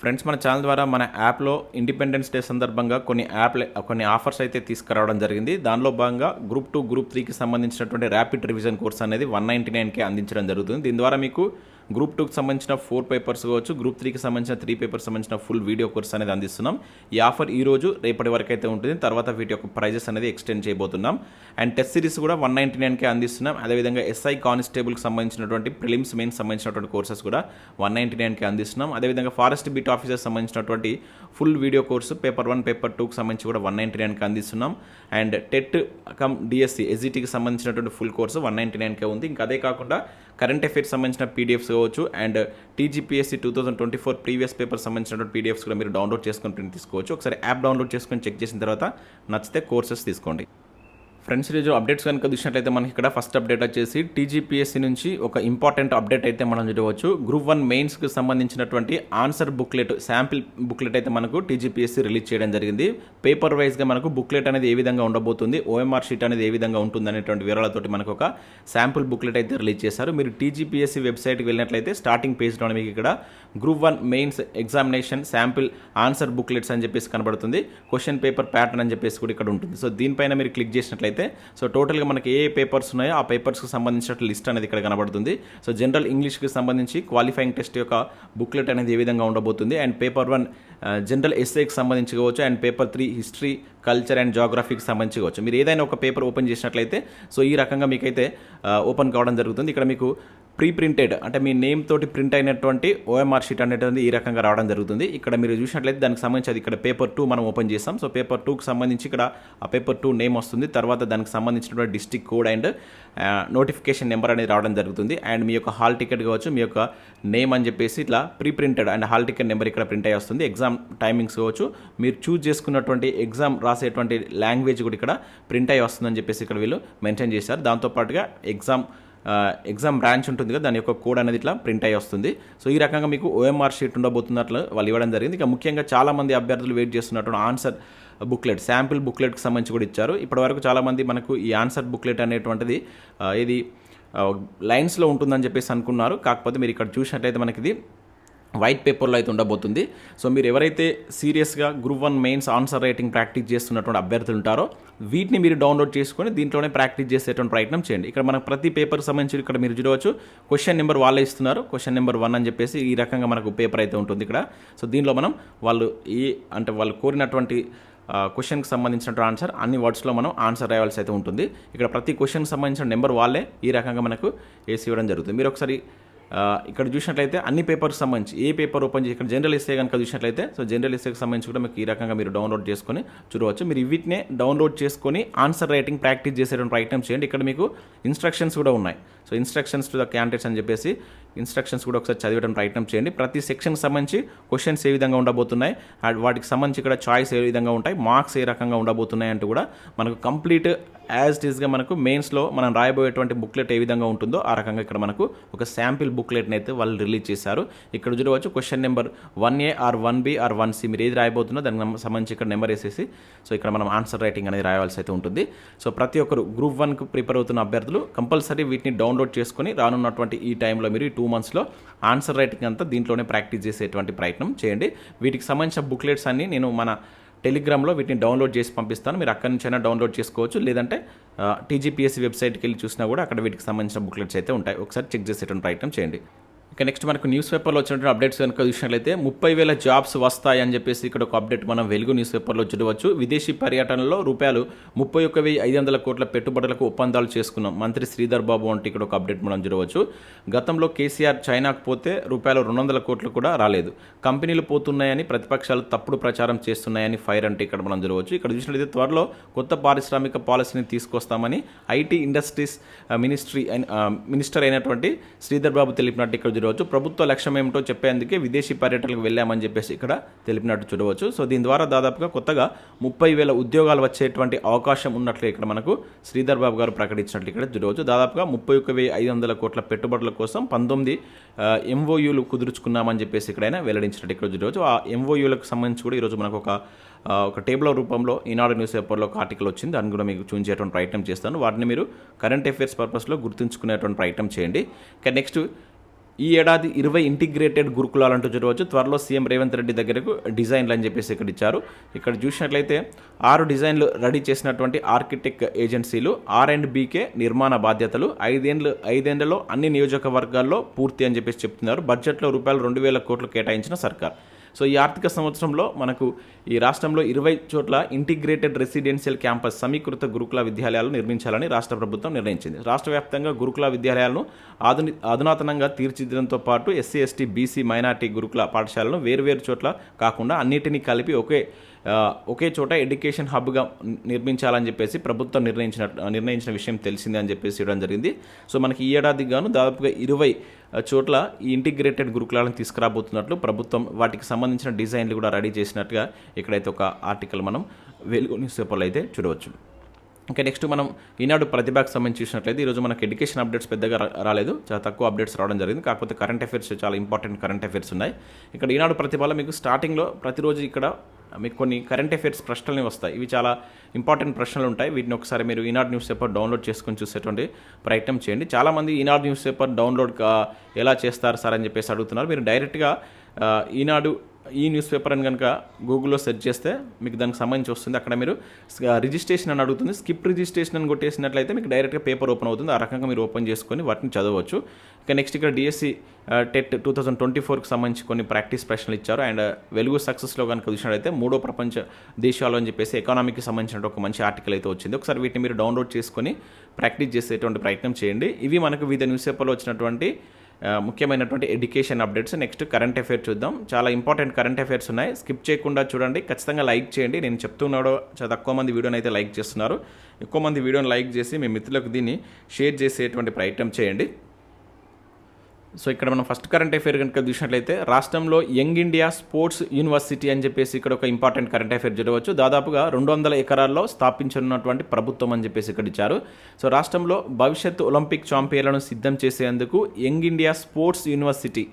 Friends మన channel ద్వారా మన యాప్లో ఇండిపెండెన్స్ డే సందర్భంగా కొన్ని యాప్ కొన్ని ఆఫర్స్ అయితే తీసుకురావడం జరిగింది. దానిలో భాగంగా గ్రూప్ టూ గ్రూప్ త్రీకి సంబంధించినటువంటి ర్యాపిడ్ రివిజన్ కోర్స్ అనేది వన్ నైంటీ నైన్కే అందించడం జరుగుతుంది. దీని ద్వారా మీకు గ్రూప్ టూకి సంబంధించిన ఫోర్ పేపర్స్ కావచ్చు గ్రూప్ త్రీకి సంబంధించిన త్రీ పేపర్స్ సంబంధించిన ఫుల్ వీడియో కోర్స్ అనేది అందిస్తున్నాం. ఈ ఆఫర్ ఈ రోజు రేపటి వరకు అయితే ఉంటుంది. తర్వాత వీటి యొక్క ప్రైజెస్ అనేది ఎక్స్టెండ్ చేయబోతున్నాం. అండ్ టెస్ట్ సిరీస్ కూడా వన్ నైంటీ నైన్కే అందిస్తున్నాం. అదేవిధంగా ఎస్ఐ కానిస్టేబుల్కి సంబంధించినటువంటి ప్రిలిమ్స్ మెయిన్స్ సంబంధించినటువంటి కోర్సెస్ కూడా వన్ నైంటీ నైన్కే అందిస్తున్నాం. అదేవిధంగా ఫారెస్ట్ బీట్ ఆఫీసర్స్ సంబంధించినటువంటి full video course paper one paper టూకి సంబంధించి కూడా వన్ నైంటీ నైన్కి అందిస్తున్నాం. అండ్ టెట్ కమ్ డిఎస్సి ఎస్జిటికి సంబంధించినటువంటి ఫుల్ కోర్సు వన్ నైంటీ నైన్కే ఉంది. ఇంకా అదే కాకుండా కరెంట్ అఫైర్స్ సంబంధించిన పీడిఎఫ్స్ కావచ్చు and TGPSC two thousand twenty four previous paper సంబంధించినటువంటి పీడిఎఫ్స్ కూడా మీరు డౌన్లోడ్ చేసుకుని ప్రింట్ తీసుకోవచ్చు. ఒకసారి యాప్ డౌన్లోడ్ చేసుకొని చెక్ చేసిన తర్వాత నచ్చితే కోర్సెస్ తీసుకోండి. ఫ్రెండ్స్ ఈరోజు అప్డేట్స్ కనుక చూసినట్లయితే మనకి ఇక్కడ ఫస్ట్ అప్డేట్ వచ్చేసి టీజీపీఎస్సీ నుంచి ఒక ఇంపార్టెంట్ అప్డేట్ అయితే మనం చూడవచ్చు. గ్రూప్ వన్ మెయిన్స్కి సంబంధించినటువంటి ఆన్సర్ బుక్లెట్ శాంపిల్ బుక్లెట్ అయితే మనకు టీజీపీఎస్సీ రిలీజ్ చేయడం జరిగింది. పేపర్ వైజ్గా మనకు బుక్లెట్ అనేది ఏ విధంగా ఉండబోతుంది? ఓఎంఆర్ షీట్ అనేది ఏ విధంగా ఉంటుంది అనేటువంటి వివరాలతోటి మనకు ఒక శాంపుల్ బుక్లెట్ అయితే రిలీజ్ చేశారు. మీరు టీజీపీఎస్సీ వెబ్సైట్కి వెళ్ళినట్లయితే స్టార్టింగ్ పేజ్లో మీకు ఇక్కడ group one mains examination sample answer booklets అని చెప్పేసి కనబడుతుంది. క్వశ్చన్ పేపర్ ప్యాటర్న్ అని చెప్పేసి కూడా ఇక్కడ ఉంటుంది. సో దీనిపైన మీరు క్లిక్ చేసినట్లయితే సో టోటల్గా మనకి ఏ పేపర్స్ ఉన్నాయో ఆ పేపర్స్కి సంబంధించిన లిస్ట్ అనేది ఇక్కడ కనబడుతుంది. సో జనరల్ ఇంగ్లీష్కి సంబంధించి క్వాలిఫైయింగ్ టెస్ట్ యొక్క బుక్లెట్ అనేది ఏ విధంగా ఉండబోతుంది అండ్ పేపర్ వన్ జనరల్ ఎస్ఏకి సంబంధించి కావచ్చు and paper three history culture and జాగ్రఫీకి సంబంధించి కావచ్చు. మీరు ఏదైనా ఒక పేపర్ ఓపెన్ చేసినట్లయితే సో ఈ రకంగా మీకైతే ఓపెన్ కావడం జరుగుతుంది. ఇక్కడ మీకు ప్రీ ప్రింటెడ్ అంటే మీ నేమ్ తోటి ప్రింట్ అయినటువంటి ఓఎంఆర్ షీట్ అనేటువంటి ఈ రకంగా రావడం జరుగుతుంది. ఇక్కడ మీరు చూసినట్లయితే దానికి సంబంధించి అది ఇక్కడ పేపర్ టూ మనం ఓపెన్ చేస్తాం. సో పేపర్ టూకి సంబంధించి ఇక్కడ ఆ పేపర్ టూ నేమ్ వస్తుంది. తర్వాత దానికి సంబంధించినటువంటి district code and notification number అనేది రావడం జరుగుతుంది. అండ్ మీ యొక్క హాల్ టికెట్ కావచ్చు మీ యొక్క నేమ్ అని చెప్పేసి ఇట్లా pre printed and hall ticket number ఇక్కడ ప్రింట్ అయ్యి వస్తుంది. ఎగ్జామ్ టైమింగ్స్ కావచ్చు మీరు చూజ్ చేసుకున్నటువంటి ఎగ్జామ్ రాసేటువంటి లాంగ్వేజ్ కూడా ఇక్కడ ప్రింట్ అయ్యి వస్తుందని చెప్పేసి ఇక్కడ వీళ్ళు మెన్షన్ చేశారు. దాంతోపాటుగా ఎగ్జామ్ ఎగ్జామ్ బ్రాంచ్ ఉంటుంది కదా దాని యొక్క కోడ్ అనేది ఇట్లా ప్రింట్ అయ్యి వస్తుంది. సో ఈ రకంగా మీకు ఓఎంఆర్ షీట్ ఉండబోతున్నట్లు వాళ్ళు ఇవ్వడం జరిగింది. ఇక ముఖ్యంగా చాలామంది అభ్యర్థులు వెయిట్ చేస్తున్నటువంటి ఆన్సర్ బుక్లెట్ శాంపిల్ బుక్లెట్కి సంబంధించి కూడా ఇచ్చారు. ఇప్పటివరకు చాలామంది మనకు ఈ ఆన్సర్ బుక్లెట్ అనేటువంటిది ఇది లైన్స్లో ఉంటుందని చెప్పేసి అనుకున్నారు. కాకపోతే మీరు ఇక్కడ చూసినట్లయితే మనకి ఇది వైట్ పేపర్లో అయితే ఉండబోతుంది. సో మీరు ఎవరైతే సీరియస్గా group one mains answer writing practice చేస్తున్నటువంటి అభ్యర్థులు ఉంటారో వీటిని మీరు డౌన్లోడ్ చేసుకొని దీంట్లోనే ప్రాక్టీస్ చేసేటువంటి ప్రయత్నం చేయండి. ఇక్కడ మనకు ప్రతి పేపర్ సంబంధించి ఇక్కడ మీరు చూడవచ్చు. క్వశ్చన్ నెంబర్ వాళ్ళే ఇస్తున్నారు. క్వశ్చన్ నెంబర్ వన్ అని చెప్పేసి ఈ రకంగా మనకు పేపర్ అయితే ఉంటుంది ఇక్కడ. సో దీనిలో మనం వాళ్ళు ఈ అంటే వాళ్ళు కోరినటువంటి క్వశ్చన్కి సంబంధించిన ఆన్సర్ అన్ని వర్డ్స్లో మనం ఆన్సర్ రాయాల్సి అయితే ఉంటుంది. ఇక్కడ ప్రతి క్వశ్చన్కి సంబంధించిన నెంబర్ వాళ్ళే ఈ రకంగా మనకు వేసి ఇవ్వడం జరుగుతుంది. మీరు ఒకసారి ఇక్కడ చూసినట్లయితే అన్ని పేపర్కి సంబంధించి ఏ పేపర్ ఓపెన్ చేసి ఇక్కడ జనరల్ ఎస్ఏ కనుక చూసినట్లయితే సో జనరల్ ఎస్ఏకి సంబంధించి కూడా మీకు ఈ రకంగా మీరు డౌన్లోడ్ చేసుకొని చూడవచ్చు. మీరు వీటినే డౌన్లోడ్ చేసుకొని ఆన్సర్ రైటింగ్ ప్రాక్టీస్ చేసేటువంటి ప్రయత్నం చేయండి. ఇక్కడ మీకు ఇన్స్ట్రక్షన్స్ కూడా ఉన్నాయి. So instructions to the candidates అని చెప్పేసి ఇన్స్ట్రక్షన్స్ కూడా ఒకసారి చదివడం ప్రయత్నం చేయండి. ప్రతి సెక్షన్కి సంబంధించి క్వశ్చన్స్ ఏ విధంగా ఉండబోతున్నాయి అండ్ వాటికి సంబంధించి ఇక్కడ చాయిస్ ఏ విధంగా ఉంటాయి మార్క్స్ ఏ రకంగా ఉండబోతున్నాయి అంటూ కూడా మనకు కంప్లీట్ యాజ్ ఇట్ ఈస్గా మనకు మెయిన్స్లో మనం రాయబోయేటువంటి బుక్లెట్ ఏ విధంగా ఉంటుందో ఆ రకంగా ఇక్కడ మనకు ఒక శాంపిల్ బుక్లెట్ని అయితే వాళ్ళు రిలీజ్ చేశారు. ఇక్కడ చూడవచ్చు question number one A or one B or one C మీరు ఏది రాయబోతుందో దానికి సంబంధించి ఇక్కడ నెంబర్ వేసేసి సో ఇక్కడ మనం ఆన్సర్ రైటింగ్ అనేది రాయవలసి అయితే ఉంటుంది. సో ప్రతి ఒక్కరు గ్రూప్ వన్కు ప్రిపేర్ అవుతున్న అభ్యర్థులు కంపల్సరీ వీటిని డౌన్లోడ్ చేసుకొని రానున్నటువంటి ఈ టైంలో మీరు ఈ టూ మంత్స్లో ఆన్సర్ రైటింగ్ అంతా దీంట్లోనే ప్రాక్టీస్ చేసేటువంటి ప్రయత్నం చేయండి. వీటికి సంబంధించిన బుక్లెట్స్ అన్ని నేను మన టెలిగ్రామ్లో వీటిని డౌన్లోడ్ చేసి పంపిస్తాను. మీరు అక్కడి నుంచైనా డౌన్లోడ్ చేసుకోవచ్చు. లేదంటే టీజీపీఎస్సీ వెబ్సైట్కి వెళ్ళి చూసినా కూడా అక్కడ వీటికి సంబంధించిన బుక్లెట్స్ అయితే ఉంటాయి. ఒకసారి చెక్ చేసేటువంటి ప్రయత్నం చేయండి. ఇక నెక్స్ట్ మనకు న్యూస్ పేపర్లో వచ్చినటువంటి అప్డేట్స్ కనుక చూసినట్లయితే ముప్పై వేల జాబ్స్ వస్తాయి అని చెప్పేసి ఇక్కడ ఒక అప్డేట్ మనం వెలుగు న్యూస్ పేపర్లో చూడవచ్చు. విదేశీ పర్యటనలో రూపాయలు ముప్పై ఒక్క వెయ్యి ఐదు వందల కోట్ల పెట్టుబడులకు ఒప్పందాలు చేసుకున్నాం. మంత్రి శ్రీధర్ బాబు అంటే ఇక్కడ ఒక అప్డేట్ మనం చూడవచ్చు. గతంలో కేసీఆర్ చైనాకు పోతే రూపాయలు రెండు వందల కోట్లు కూడా రాలేదు. కంపెనీలు పోతున్నాయని ప్రతిపక్షాలు తప్పుడు ప్రచారం చేస్తున్నాయని ఫైర్ అంటే ఇక్కడ మనం చూడవచ్చు. ఇక్కడ చూసినట్లయితే త్వరలో కొత్త పారిశ్రామిక పాలసీని తీసుకొస్తామని ఐటీ ఇండస్ట్రీస్ మినిస్ట్రీ మినిస్టర్ అయినటువంటి శ్రీధర్ బాబు తెలిపినట్టు ఇక్కడ ఈరోజు ప్రభుత్వ లక్ష్యం ఏమిటో చెప్పేందుకే విదేశీ పర్యటనకు వెళ్ళామని చెప్పేసి ఇక్కడ తెలిపినట్టు చూడవచ్చు. సో దీని ద్వారా దాదాపుగా కొత్తగా ముప్పై వేల ఉద్యోగాలు వచ్చేటువంటి అవకాశం ఉన్నట్లు ఇక్కడ మనకు శ్రీధర్ బాబు గారు ప్రకటించినట్లు ఇక్కడ చూడవచ్చు. దాదాపుగా ముప్పై ఒక్క వెయ్యి ఐదు వందల కోట్ల పెట్టుబడుల కోసం పంతొమ్మిది ఎంఓయూలు కుదుర్చుకున్నామని చెప్పేసి ఇక్కడైనా వెల్లడించినట్టు ఇక్కడ చూడవచ్చు. ఆ ఎంఓయూలకు సంబంధించి కూడా ఈరోజు మనకు ఒక ఒక టేబుల్ రూపంలో ఈనాడు న్యూస్ పేపర్లో ఒక ఆర్టికల్ వచ్చింది. దాన్ని కూడా మీకు చూపించేటువంటి ప్రయత్నం చేస్తాను. వాటిని మీరు కరెంట్ అఫైర్స్ పర్పస్లో గుర్తుంచుకునేటువంటి ప్రయత్నం చేయండి. ఇక నెక్స్ట్ ఈ ఏడాది ఇరవై ఇంటిగ్రేటెడ్ గురుకులాలు అంటూ చూడవచ్చు. త్వరలో సీఎం రేవంత్ రెడ్డి దగ్గరకు డిజైన్లు అని చెప్పేసి ఇక్కడ ఇచ్చారు. ఇక్కడ చూసినట్లయితే ఆరు డిజైన్లు రెడీ చేసినటువంటి ఆర్కిటెక్ట్ ఏజెన్సీలు ఆర్ అండ్ బీకే నిర్మాణ బాధ్యతలు ఐదేండ్లు ఐదేండ్లలో అన్ని నియోజకవర్గాల్లో పూర్తి అని చెప్పేసి చెప్తున్నారు. బడ్జెట్లో రూపాయలు రెండు వేల కోట్లు కేటాయించిన సర్కార్. సో ఈ ఆర్థిక సంవత్సరంలో మనకు ఈ రాష్ట్రంలో ఇరవై చోట్ల ఇంటిగ్రేటెడ్ రెసిడెన్షియల్ క్యాంపస్ సమీకృత గురుకుల విద్యాలయాలు నిర్మించాలని రాష్ట్ర ప్రభుత్వం నిర్ణయించింది. రాష్ట్ర వ్యాప్తంగా గురుకుల విద్యాలయాలను ఆధుని అధునాతనంగా తీర్చిదిద్దడంతో పాటు ఎస్సీ ఎస్టీ బీసీ మైనార్టీ గురుకుల పాఠశాలను వేరువేరు చోట్ల కాకుండా అన్నిటినీ కలిపి ఒకే ఒకే చోట ఎడ్యుకేషన్ హబ్గా నిర్మించాలని చెప్పేసి ప్రభుత్వం నిర్ణయించిన నిర్ణయించిన విషయం తెలిసిందే అని చెప్పేసి ఇవ్వడం జరిగింది. సో మనకి ఈ ఏడాదికి గాను దాదాపుగా ఇరవై చోట్ల ఈ ఇంటిగ్రేటెడ్ గురుకులాలను తీసుకురాబోతున్నట్లు ప్రభుత్వం వాటికి సంబంధించిన డిజైన్లు కూడా రెడీ చేసినట్టుగా ఇక్కడైతే ఒక ఆర్టికల్ మనం వెలుగు న్యూస్ పేపర్లో అయితే చూడవచ్చు. ఇంకా నెక్స్ట్ మనం ఈనాడు ప్రతిభకు సంబంధించి చూసినట్లయితే ఈరోజు మనకు ఎడ్యుకేషన్ అప్డేట్స్ పెద్దగా రాలేదు. చాలా తక్కువ అప్డేట్స్ రావడం జరిగింది. కాకపోతే కరెంట్ అఫైర్స్ చాలా ఇంపార్టెంట్ కరెంట్ అఫైర్స్ ఉన్నాయి. ఇక్కడ ఈనాడు ప్రతిభలో మీకు స్టార్టింగ్లో ప్రతిరోజు ఇక్కడ మీకు కొన్ని కరెంట్ అఫైర్స్ ప్రశ్నలు వస్తాయి. ఇవి చాలా ఇంపార్టెంట్ ప్రశ్నలు ఉంటాయి. వీటిని ఒకసారి మీరు ఈనాడు న్యూస్ పేపర్ డౌన్లోడ్ చేసుకొని చూసేటువంటి ప్రయత్నం చేయండి. చాలామంది ఈనాడు న్యూస్ పేపర్ డౌన్లోడ్ ఎలా చేస్తారు సార్ అని చెప్పేసి అడుగుతున్నారు. మీరు డైరెక్ట్గా ఈనాడు ఈ న్యూస్ పేపర్ అని కనుక గూగుల్లో సెర్చ్ చేస్తే మీకు దానికి సంబంధించి వస్తుంది. అక్కడ మీరు రిజిస్ట్రేషన్ అని అడుగుతుంది. స్కిప్ రిజిస్ట్రేషన్ అని కొట్టేసినట్లయితే మీకు డైరెక్ట్గా పేపర్ ఓపెన్ అవుతుంది. ఆ రకంగా మీరు ఓపెన్ చేసుకొని వాటిని చదవచ్చు. ఇక నెక్స్ట్ ఇక్కడ DSC TET two thousand twenty ఫోర్కి సంబంధించి కొన్ని ప్రాక్టీస్ ప్రశ్నలు ఇచ్చారు. అండ్ వెలుగు సక్సెస్లో కనుక చూసినట్లయితే మూడో ప్రపంచ దేశాలు అని చెప్పేసి ఎకానమీకి సంబంధించిన ఒక మంచి ఆర్టికల్ అయితే వచ్చింది. ఒకసారి వీటిని మీరు డౌన్లోడ్ చేసుకొని ప్రాక్టీస్ చేసేటువంటి ప్రయత్నం చేయండి. ఇవి మనకు వివిధ న్యూస్ పేపర్లో వచ్చినటువంటి ముఖ్యమైనటువంటి education updates next current affairs చూద్దాం. చాలా ఇంపార్టెంట్ కరెంట్ అఫైర్స్ ఉన్నాయి. స్కిప్ చేయకుండా చూడండి. ఖచ్చితంగా లైక్ చేయండి. నేను చెప్తున్నాడో చాలా తక్కువ మంది వీడియోని అయితే లైక్ చేస్తున్నారు. ఎక్కువ మంది వీడియోని లైక్ చేసి మీ మిత్రులకు దీన్ని షేర్ చేసేటువంటి ప్రయత్నం చేయండి. సో ఇక్కడ మనం ఫస్ట్ కరెంట్ అఫేర్ కనుక చూసినట్లయితే రాష్ట్రంలో యంగ్ ఇండియా స్పోర్ట్స్ యూనివర్సిటీ అని చెప్పేసి ఇక్కడ ఒక ఇంపార్టెంట్ కరెంట్ అఫేర్ చూడవచ్చు దాదాపుగా రెండు వందల ఎకరాల్లో స్థాపించనున్నటువంటి ప్రభుత్వం అని చెప్పేసి ఇక్కడ ఇచ్చారు. సో రాష్ట్రంలో భవిష్యత్ ఒలింపిక్ ఛాంపియన్లను సిద్ధం చేసేందుకు యంగ్ ఇండియా స్పోర్ట్స్ యూనివర్సిటీ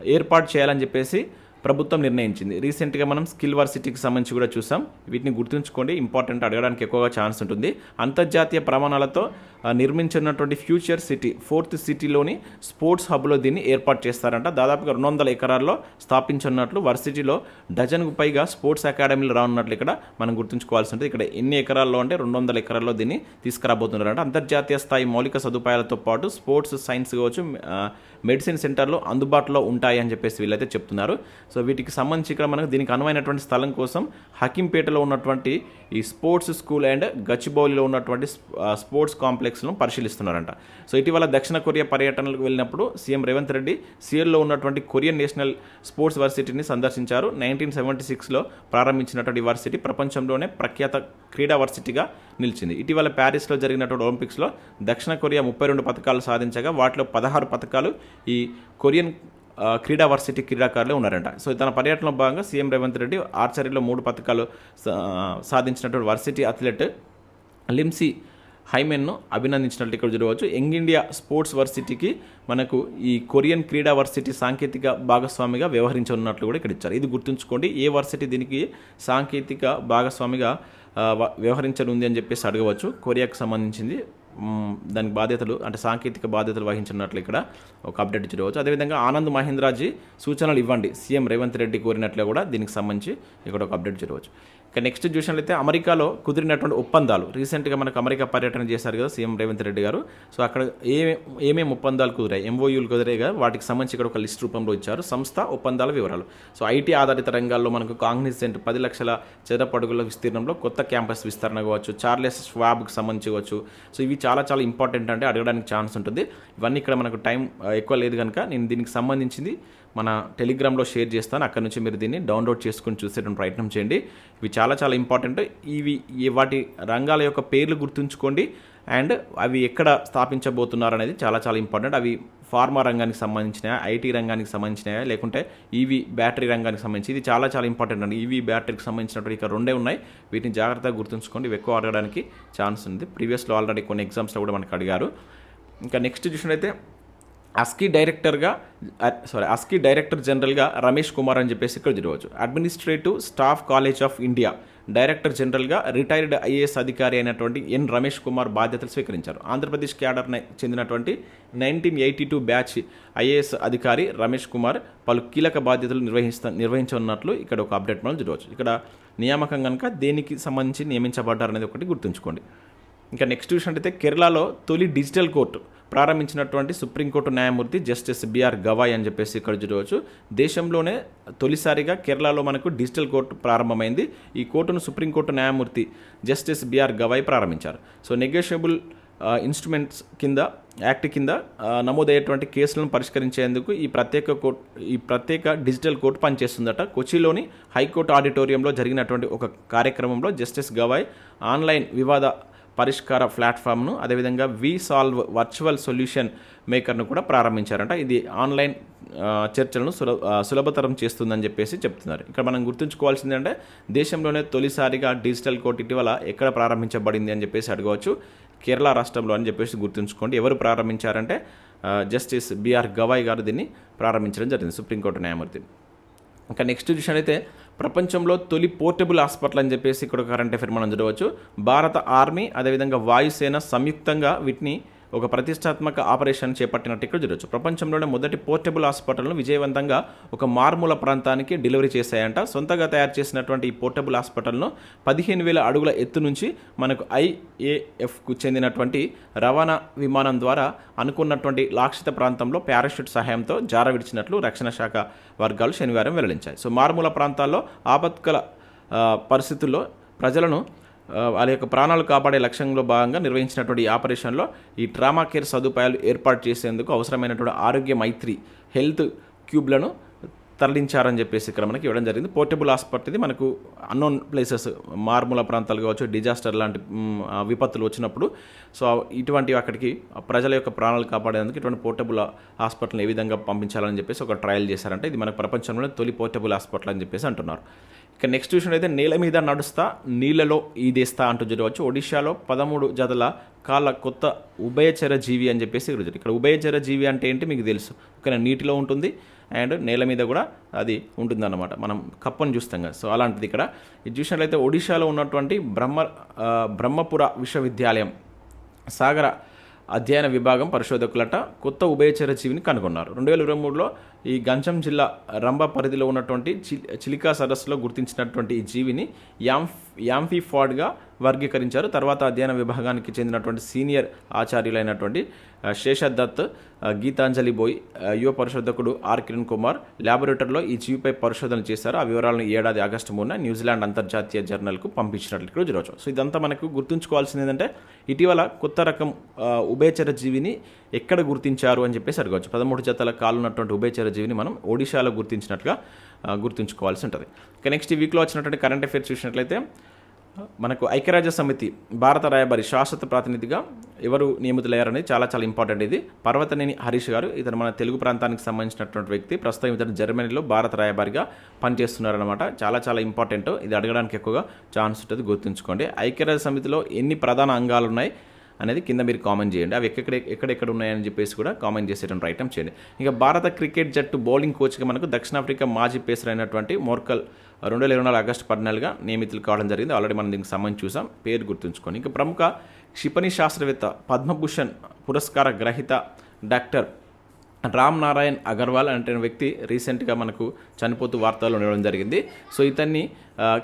ఏర్పాటు చేయాలని చెప్పేసి ప్రభుత్వం నిర్ణయించింది. రీసెంట్గా మనం స్కిల్ వర్సిటీకి సంబంధించి కూడా చూసాం. వీటిని గుర్తుంచుకోండి. ఇంపార్టెంట్ అడగడానికి ఎక్కువగా ఛాన్స్ ఉంటుంది. అంతర్జాతీయ ప్రమాణాలతో నిర్మించినటువంటి ఫ్యూచర్ సిటీ ఫోర్త్ సిటీలోని స్పోర్ట్స్ హబ్లో దీన్ని ఏర్పాటు చేస్తారంట. దాదాపుగా రెండు వందల ఎకరాల్లో స్థాపించనున్నట్లు వర్సిటీలో డజన్కు పైగా స్పోర్ట్స్ అకాడమీలు రానున్నట్లు ఇక్కడ మనం గుర్తుంచుకోవాల్సి ఉంటుంది. ఇక్కడ ఎన్ని ఎకరాల్లో అంటే రెండు వందల ఎకరాల్లో దీన్ని తీసుకురాబోతున్నారంట. అంతర్జాతీయ స్థాయి మౌలిక సదుపాయాలతో పాటు స్పోర్ట్స్ సైన్స్ కావచ్చు మెడిసిన్ సెంటర్లో అందుబాటులో ఉంటాయి అని చెప్పేసి వీళ్ళైతే చెప్తున్నారు. సో వీటికి సంబంధించి ఇక్కడ మనకు దీనికి అనువైనటువంటి స్థలం కోసం హకీంపేటలో ఉన్నటువంటి ఈ స్పోర్ట్స్ స్కూల్ అండ్ గచ్చిబౌలిలో ఉన్నటువంటి స్పోర్ట్స్ కాంప్లెక్స్ను పరిశీలిస్తున్నారంట. సో ఇటీవల దక్షిణ కొరియా పర్యటనలకు వెళ్ళినప్పుడు సీఎం రేవంత్ రెడ్డి సిఎల్లో ఉన్నటువంటి కొరియన్ నేషనల్ స్పోర్ట్స్ వర్సిటీని సందర్శించారు. నైన్టీన్ సెవెంటీ సిక్స్లో ప్రారంభించినటువంటి వర్సిటీ ప్రపంచంలోనే ప్రఖ్యాత క్రీడా వర్సిటీగా నిలిచింది. ఇటీవల ప్యారిస్లో జరిగినటువంటి ఒలింపిక్స్లో దక్షిణ కొరియా ముప్పై రెండు పథకాలు సాధించగా వాటిలో పదహారు పథకాలు ఈ కొరియన్ క్రీడా వర్సిటీ క్రీడాకారులే ఉన్నారంట. సో తన పర్యటనలో భాగంగా సీఎం రేవంత్ రెడ్డి ఆర్చరీలో మూడు పథకాలు సాధించినటువంటి వర్సిటీ అథ్లెట్ లిమ్సీ హైమెన్ను అభినందించినట్లు ఇక్కడ చూడవచ్చు. యంగ్ ఇండియా స్పోర్ట్స్ వర్సిటీకి మనకు ఈ కొరియన్ క్రీడా వర్సిటీ సాంకేతిక భాగస్వామిగా వ్యవహరించనున్నట్లు కూడా ఇక్కడ ఇచ్చారు. ఇది గుర్తుంచుకోండి ఏ వర్సిటీ దీనికి సాంకేతిక భాగస్వామిగా వ్యవహరించనుంది అని చెప్పేసి అడగవచ్చు. కొరియాకు సంబంధించింది దానికి బాధ్యతలు అంటే సాంకేతిక బాధ్యతలు వహించినట్లు ఇక్కడ ఒక అప్డేట్ చూడవచ్చు అదేవిధంగా ఆనంద్ మహేంద్రాజీ సూచనలు ఇవ్వండి. సీఎం రేవంత్ రెడ్డి కోరినట్లు కూడా దీనికి సంబంధించి ఇక్కడ ఒక అప్డేట్ చూడవచ్చు ఇక నెక్స్ట్ చూసినట్లయితే అమెరికాలో కుదిరినటువంటి ఒప్పందాలు. రీసెంట్గా మనకు అమెరికా పర్యటన చేశారు కదా సీఎం రేవంత్ రెడ్డి గారు. సో అక్కడ ఏ ఏమేమి ఒప్పందాలు కుదిరాయి? ఎంఓయూలు కుదిరాయి కదా వాటికి సంబంధించి ఇక్కడ ఒక లిస్ట్ రూపంలో ఇచ్చారు. సంస్థ ఒప్పందాల వివరాలు. సో ఐటీ ఆధారిత రంగాల్లో మనకు కాంగ్నిసెంట్ పది లక్షల చదరపడుగుల విస్తీర్ణంలో కొత్త క్యాంపస్ విస్తరణ కావచ్చు చార్లెస్ స్వాబ్కి సంబంధించి కావచ్చు. సో ఇవి చాలా చాలా ఇంపార్టెంట్ అంటే అడగడానికి ఛాన్స్ ఉంటుంది. ఇవన్నీ ఇక్కడ మనకు టైం ఎక్కువ లేదు కనుక నేను దీనికి సంబంధించింది మన టెలిగ్రామ్లో షేర్ చేస్తాను. అక్కడ నుంచి మీరు దీన్ని డౌన్లోడ్ చేసుకుని చూసేటువంటి ప్రయత్నం చేయండి. ఇవి చాలా చాలా ఇంపార్టెంట్. ఇవి ఈ వాటి రంగాల యొక్క పేర్లు గుర్తుంచుకోండి. అండ్ అవి ఎక్కడ స్థాపించబోతున్నారు అనేది చాలా చాలా ఇంపార్టెంట్. అవి ఫార్మా రంగానికి సంబంధించిన ఐటీ రంగానికి సంబంధించినవా లేకుంటే ఈవీ బ్యాటరీ రంగానికి సంబంధించి ఇది చాలా చాలా ఇంపార్టెంట్ అండి. ఈవీ బ్యాటరీకి సంబంధించినటువంటి ఇక రెండే ఉన్నాయి. వీటిని జాగ్రత్తగా గుర్తుంచుకోండి. ఎక్కువ అడగడానికి ఛాన్స్ ఉంది. ప్రీవియస్లో ఆల్రెడీ కొన్ని ఎగ్జామ్స్లో కూడా మనకు అడిగారు. ఇంకా నెక్స్ట్ చూసినట్టయితే అస్కీ డైరెక్టర్గా సారీ అస్కీ డైరెక్టర్ జనరల్గా రమేష్ కుమార్ అని చెప్పేసి ఇక్కడ చూడవచ్చు administrative staff college of India director జనరల్గా రిటైర్డ్ ఐఏఎస్ అధికారి అయినటువంటి ఎన్ రమేష్ కుమార్ బాధ్యతలు స్వీకరించారు. ఆంధ్రప్రదేశ్ క్యాడర్ చెందినటువంటి nineteen eighty two batch IAS అధికారి రమేష్ కుమార్ పలు కీలక బాధ్యతలు నిర్వహిస్త నిర్వహించనున్నట్లు ఇక్కడ ఒక అప్డేట్ మనం చూడవచ్చు. ఇక్కడ నియామకం కనుక దేనికి సంబంధించి నియమించబడ్డారు అనేది ఒకటి గుర్తుంచుకోండి. ఇంకా నెక్స్ట్ చూసినట్టయితే కేరళలో తొలి డిజిటల్ కోర్టు ప్రారంభించినటువంటి సుప్రీంకోర్టు న్యాయమూర్తి జస్టిస్ బిఆర్ గవాయ్ అని చెప్పేసి ఇక్కడ చూడవచ్చు. దేశంలోనే తొలిసారిగా కేరళలో మనకు డిజిటల్ కోర్టు ప్రారంభమైంది. ఈ కోర్టును సుప్రీంకోర్టు న్యాయమూర్తి జస్టిస్ బిఆర్ గవాయ్ ప్రారంభించారు. సో నెగోషియబుల్ ఇన్స్ట్రుమెంట్స్ కింద యాక్ట్ కింద నమోదయ్యేటువంటి కేసులను పరిష్కరించేందుకు ఈ ప్రత్యేక కోర్టు ఈ ప్రత్యేక డిజిటల్ కోర్టు పనిచేస్తుందట. కొచ్చిలోని హైకోర్టు ఆడిటోరియంలో జరిగినటువంటి ఒక కార్యక్రమంలో జస్టిస్ గవాయ్ ఆన్లైన్ వివాద పరిష్కార ప్లాట్ఫామ్ను అదేవిధంగా వి సాల్వ్ వర్చువల్ సొల్యూషన్ మేకర్ను కూడా ప్రారంభించారంట. ఇది ఆన్లైన్ చర్చలను సుల సులభతరం చేస్తుందని చెప్పేసి చెప్తున్నారు. ఇక్కడ మనం గుర్తుంచుకోవాల్సింది అంటే దేశంలోనే తొలిసారిగా డిజిటల్ కోర్ట్ ఇటీవల ఎక్కడ ప్రారంభించబడింది అని చెప్పేసి అడగవచ్చు. కేరళ రాష్ట్రంలో అని చెప్పేసి గుర్తుంచుకోండి. ఎవరు ప్రారంభించారంటే జస్టిస్ బిఆర్ గవాయ్ గారు దీన్ని ప్రారంభించడం జరిగింది సుప్రీంకోర్టు న్యాయమూర్తి. ఇంకా నెక్స్ట్ చూసినట్లయితే ప్రపంచంలో తొలి పోర్టబుల్ హాస్పిటల్ అని చెప్పేసి ఇక్కడ కరెంట్ అఫేర్ మనం చూడవచ్చు. భారత ఆర్మీ అదేవిధంగా వాయుసేన సంయుక్తంగా వీటిని ఒక ప్రతిష్టాత్మక ఆపరేషన్ చేపట్టినట్టు ఇక్కడ చూడొచ్చు. ప్రపంచంలోనే మొదటి పోర్టబుల్ హాస్పిటల్ను విజయవంతంగా ఒక మార్మూల ప్రాంతానికి డెలివరీ చేశాయంట. సొంతగా తయారు చేసినటువంటి ఈ పోర్టబుల్ హాస్పిటల్ను పదిహేను వేల అడుగుల ఎత్తు నుంచి మనకు ఐఏఎఫ్కు చెందినటువంటి రవాణా విమానం ద్వారా అనుకున్నటువంటి లాక్షిత ప్రాంతంలో పారాషూట్ సహాయంతో జార విడిచినట్లు రక్షణ శాఖ వర్గాలు శనివారం వెల్లడించాయి. సో మారుమూల ప్రాంతాల్లో ఆపత్కల పరిస్థితుల్లో ప్రజలను వాళ్ళ యొక్క ప్రాణాలు కాపాడే లక్ష్యంలో భాగంగా నిర్వహించినటువంటి ఈ ఆపరేషన్లో ఈ ట్రామా కేర్ సదుపాయాలు ఏర్పాటు చేసేందుకు అవసరమైనటువంటి ఆరోగ్య మైత్రి హెల్త్ క్యూబ్లను తరలించారని చెప్పేసి ఇక్కడ మనకి ఇవ్వడం జరిగింది. పోర్టబుల్ హాస్పిటల్ ఇది మనకు అన్నోన్ ప్లేసెస్ మార్మూల ప్రాంతాలు కావచ్చు డిజాస్టర్ లాంటి విపత్తులు వచ్చినప్పుడు. సో ఇటువంటివి అక్కడికి ప్రజల యొక్క ప్రాణాలు కాపాడేందుకు ఇటువంటి పోర్టబుల్ హాస్పిటల్ని ఏ విధంగా పంపించాలని చెప్పేసి ఒక ట్రయల్ చేశారంటే ఇది మన ప్రపంచంలోనే తొలి పోర్టబుల్ హాస్పిటల్ అని చెప్పేసి అంటున్నారు. ఇక నెక్స్ట్ చూసినట్టయితే నేల మీద నడుస్తా నీళ్ళలో ఈదేస్తా అంటూ చూడవచ్చు ఒడిశాలో పదమూడు జతల కాళ్ళ కొత్త ఉభయచర జీవి అని చెప్పేసి ఇక్కడ ఇక్కడ ఉభయచర జీవి అంటే ఏంటి మీకు తెలుసు. ఓకేనా నీటిలో ఉంటుంది అండ్ నేల మీద కూడా అది ఉంటుందన్నమాట. మనం కప్పని చూస్తాం కదా. సో అలాంటిది ఇక్కడ. ఇది చూసినట్లయితే ఒడిశాలో ఉన్నటువంటి బ్రహ్మ బ్రహ్మపుర విశ్వవిద్యాలయం సాగర అధ్యయన విభాగం పరిశోధకులట కొత్త ఉభయచర జీవిని కనుగొన్నారు. రెండు వేల ఇరవై మూడులో ఈ గంజం జిల్లా రంభ పరిధిలో ఉన్నటువంటి చిలికా సరస్సులో గుర్తించినటువంటి ఈ జీవిని యాంఫ్ యాంఫీఫాడ్గా వర్గీకరించారు. తర్వాత అధ్యయన విభాగానికి చెందినటువంటి సీనియర్ ఆచార్యులైనటువంటి శేషదత్ గీతాంజలి బోయ్ యువ పరిశోధకుడు ఆర్ కిరణ్ కుమార్ ల్యాబొరేటరీలో ఈ జీవిపై పరిశోధన చేశారు. ఆ వివరాలను ఈ ఏడాది ఆగస్టు మూడున న్యూజిలాండ్ అంతర్జాతీయ జర్నల్కు పంపించినట్లు ఈరోజు చూడవచ్చు సో ఇదంతా మనకు గుర్తుంచుకోవాల్సింది ఏంటంటే ఇటీవల కొత్త రకం ఉభయచర జీవిని ఎక్కడ గుర్తించారు అని చెప్పేసి అడగవచ్చు. పదమూడు జతల కాలు ఉన్నటువంటి ఉభయచర జీవిని మనం ఒడిశాలో గుర్తించినట్లుగా గుర్తుంచుకోవాల్సి ఉంటుంది. ఇక నెక్స్ట్ ఈ వీక్లో వచ్చినటువంటి కరెంట్ అఫైర్స్ చూసినట్లయితే మనకు ఐక్యరాజ్య సమితి భారత రాయబారి శాశ్వత ప్రాతినిధిగా ఎవరు నియమితులయ్యారనేది చాలా చాలా ఇంపార్టెంట్ ఇది. పర్వతనేని హరీష్ గారు ఇతను మన తెలుగు ప్రాంతానికి సంబంధించినటువంటి వ్యక్తి. ప్రస్తుతం ఇతను జర్మనీలో భారత రాయబారిగా పనిచేస్తున్నారనమాట చాలా చాలా ఇంపార్టెంట్ ఇది అడగడానికి ఎక్కువగా ఛాన్స్ ఉంటుంది గుర్తుంచుకోండి. ఐక్యరాజ్య సమితిలో ఎన్ని ప్రధాన అంగాలు ఉన్నాయి అనేది కింద మీరు కామెంట్ చేయండి. అవి ఎక్కడ ఎక్కడెక్కడ ఉన్నాయని చెప్పేసి కూడా కామెంట్ చేసేటువంటి ప్రయత్నం చేయండి. ఇక భారత క్రికెట్ జట్టు బౌలింగ్ కోచ్గా మనకు దక్షిణాఫ్రికా మాజీ పేసర్ అయినటువంటి మోర్కల్ రెండు వేల ఇరవై నాలుగు ఆగస్టు పద్నాలుగుగా నియమితులు కావడం జరిగింది. ఆల్రెడీ మనం దీనికి సంబంధించి చూసాం. పేరు గుర్తుంచుకొని ఇంకా ప్రముఖ క్షిపణి శాస్త్రవేత్త పద్మభూషణ్ పురస్కార గ్రహీత డాక్టర్ రామ్ నారాయణ్ అగర్వాల్ అంటే వ్యక్తి రీసెంట్గా మనకు చనిపోతూ వార్తలు ఉండడం జరిగింది. సో ఇతన్ని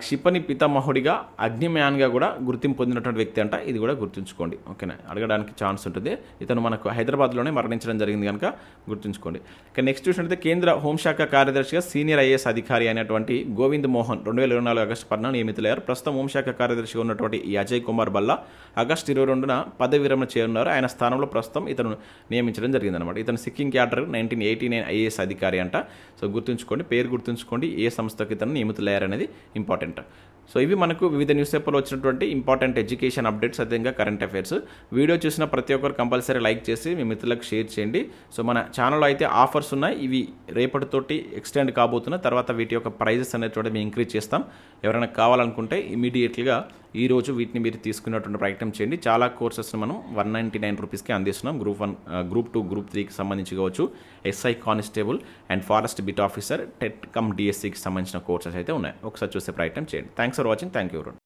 క్షిపణి పితామహుడిగా అగ్నిమ్యాన్గా కూడా గుర్తింపు పొందినటువంటి వ్యక్తి అంట. ఇది కూడా గుర్తుంచుకోండి. ఓకేనా? అడగడానికి ఛాన్స్ ఉంటుంది. ఇతను మనకు హైదరాబాద్లోనే మరణించడం జరిగింది కనుక గుర్తుంచుకోండి. ఇక నెక్స్ట్ చూసినట్లయితే కేంద్ర హోంశాఖ కార్యదర్శిగా సీనియర్ ఐఏఎస్ అధికారి అయినటువంటి గోవింద్ మోహన్ రెండు వేల ఇరవై నాలుగు ఆగస్టు పద్నాలుగు నియమితులయ్యారు. ప్రస్తుతం హోంశాఖ కార్యదర్శిగా ఉన్నటువంటి ఈ అజయ్ కుమార్ బల్లా ఆగస్టు ఇరవై రెండున పదవి విరమణ చేయనున్నారు. ఆయన స్థానంలో ప్రస్తుతం ఇతను నియమించడం జరిగిందనమాట ఇతను Sikkim cadre nineteen eighty nine IAS అధికారి అంట. సో గుర్తుంచుకోండి పేరు గుర్తుంచుకోండి ఏ సంస్థకు ఇతను నియమితులయ్యారనేది ఇంపార్టెంట్. సో ఇవి మనకు వివిధ న్యూస్ పేపర్లో వచ్చినటువంటి ఇంపార్టెంట్ ఎడ్యుకేషన్ అప్డేట్స్ అదేవిధంగా కరెంట్ అఫైర్స్. వీడియో చూసిన ప్రతి ఒక్కరు కంపల్సరీ లైక్ చేసి మీ మిత్రులకు షేర్ చేయండి. సో మన ఛానల్లో అయితే ఆఫర్స్ ఉన్నాయి. ఇవి రేపటితోటి ఎక్స్టెండ్ కాబోతున్నాయి తర్వాత వీటి యొక్క ప్రైజెస్ అనేటువంటి మేము ఇంక్రీజ్ చేస్తాం. ఎవరైనా కావాలనుకుంటే ఇమీడియట్లీగా ఈ రోజు వీటిని మీరు తీసుకున్నటువంటి ప్రయత్నం చేయండి. చాలా కోర్సెస్ని మనం వన్ నైంటీ నైన్ రూపీస్కి అందిస్తున్నాం. Group one group two group త్రీకి సంబంధించి కావచ్చు. SI constable and forest beat officer TET cum డిఎస్సికి సంబంధించిన కోర్సెస్ అయితే ఉన్నాయి. ఒకసారి చూసే ప్రయత్నం చేయండి. Thanks for watching thank you